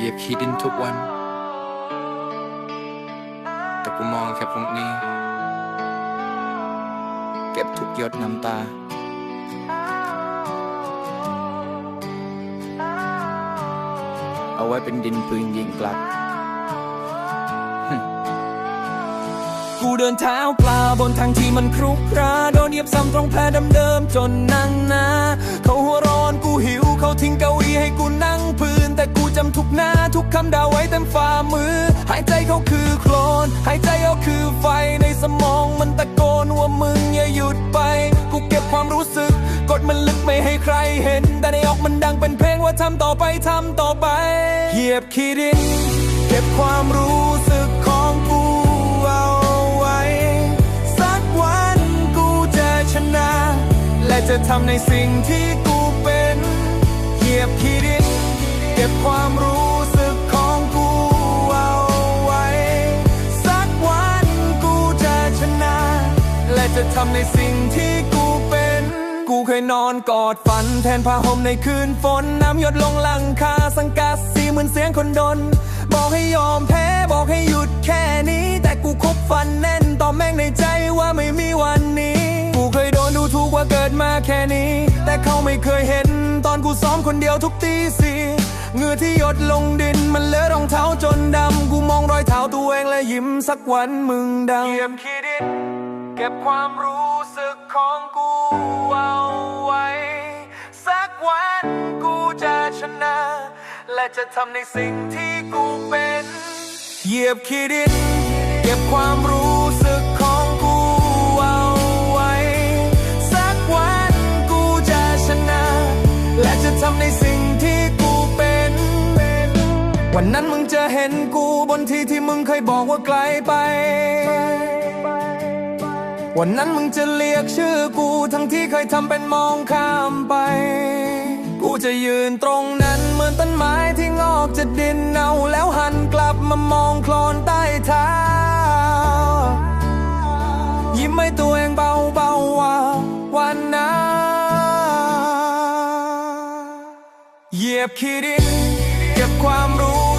เหยียบขี้ดินทุกวัน แต่กูมองแค่พวกนี้ เก็บทุกหยดน้ำตา เอาไว้เป็นดินปืนยิงกลับ กูเดินเท้าเปล่าบนทางที่มันครุขระโดนเหยียบซ้ำตรงแผลเดิมๆจนนั่งนาเขาหัวร้อนกูหิวเขา ทุกหน้าทุกคำด่าไว้เต็มฝ่ามือ หายใจเขาคือโคลน หายใจเขาคือไฟในสมองมันตะโกนว่ามึงอย่าหยุดไป กูเก็บความรู้สึก กดมันลึกไม่ให้ใครเห็น แต่ในออกมันดังเป็นเพลงว่าทำต่อไปทำต่อไป เหยียบขี้ดิน เก็บความรู้สึกของกูเอาไว้ สักวันกูจะชนะ และจะทำในสิ่งที่กู จะทำในสิ่งที่กูเป็น กูเคยนอนกอดฝัน แทนผ้าห่มในคืนฝน น้ำหยดลงหลังคาสังกัดสีเหมือนเสียงคนดน บอกให้ยอมแพ้บอกให้หยุดแค่นี้ แต่กูคบฟันแน่นต่อแม่งในใจว่าไม่มีวันนี้ กูเคยโดนดูถูกว่าเกิดมาแค่นี้ แต่เขาไม่เคยเห็น ตอนกูซ้อมคนเดียวทุกตีสี่เงื่อที่หยดลงดินมันเลอะรองเท้าจนดำ กูมองรอยเท้าตัวเองและยิ้มสักวันมึงดังเหยียบขี้ดิน ก็บความรู้สึกของกูเอาไว้ สักวันกูจะชนะ และจะทำในสิ่งที่กูเป็น เหยียบขี้ดิน เก็บความรู้สึกของกูเอาไว้ สักวันกูจะชนะ และจะทำในสิ่งที่กูเป็น วันนั้นมึงจะเห็นกูบนที่ที่มึงเคยบอกว่าไกลไป วันนั้นมึงจะเรียกชื่อกูทั้งที่เคยทำเป็นมองข้ามไป กูจะยืนตรงนั้นเหมือนต้นไม้ที่งอกจากดินเน่าแล้วหันกลับมามองโคลนใต้เท้า ยิ้มให้ตัวเองเบาๆว่าวันนั้นเหยียบขี้ดินเก็บความรู้